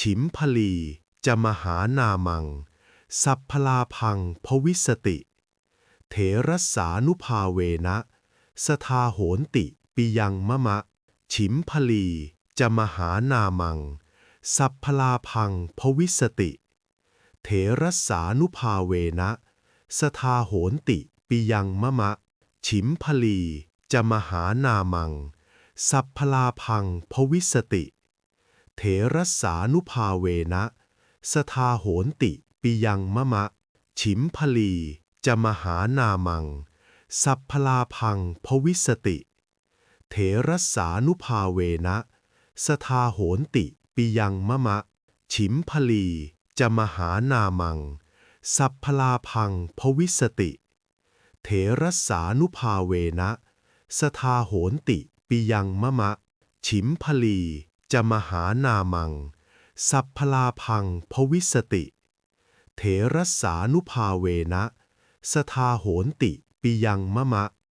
ฉิมพลี จะมหานามัง สัพพลาพังภวิสติ เถรสานุภาเวนะ สทาโหนติปิยังมะมะ ฉิมพลี จะมหานามัง สัพพลาพังภวิสติ เถรสานุภาเวนะ สทาโหนติปิยังมะมะ ฉิมพลี จะมหานามัง สัพพลาพังภวิสติ เถรสานุภาเวนะ สทาโหนติปิยังมะมะ ฉิมพลี จะมหานามัง สัพพลาพังภวิสติ เถรสานุภาเวนะ สทาโหนติปิยังมะมะ ฉิมพลี จะมหานามัง สัพพลาพังภวิสติ เถรสานุภาเวนะ สทาโหนติปิยังมะมะ ฉิมพลี จะมหานามัง สัพพลาพังภวิสติ เถรสานุภาเวนะ สทาโหนติปิยังมะมะ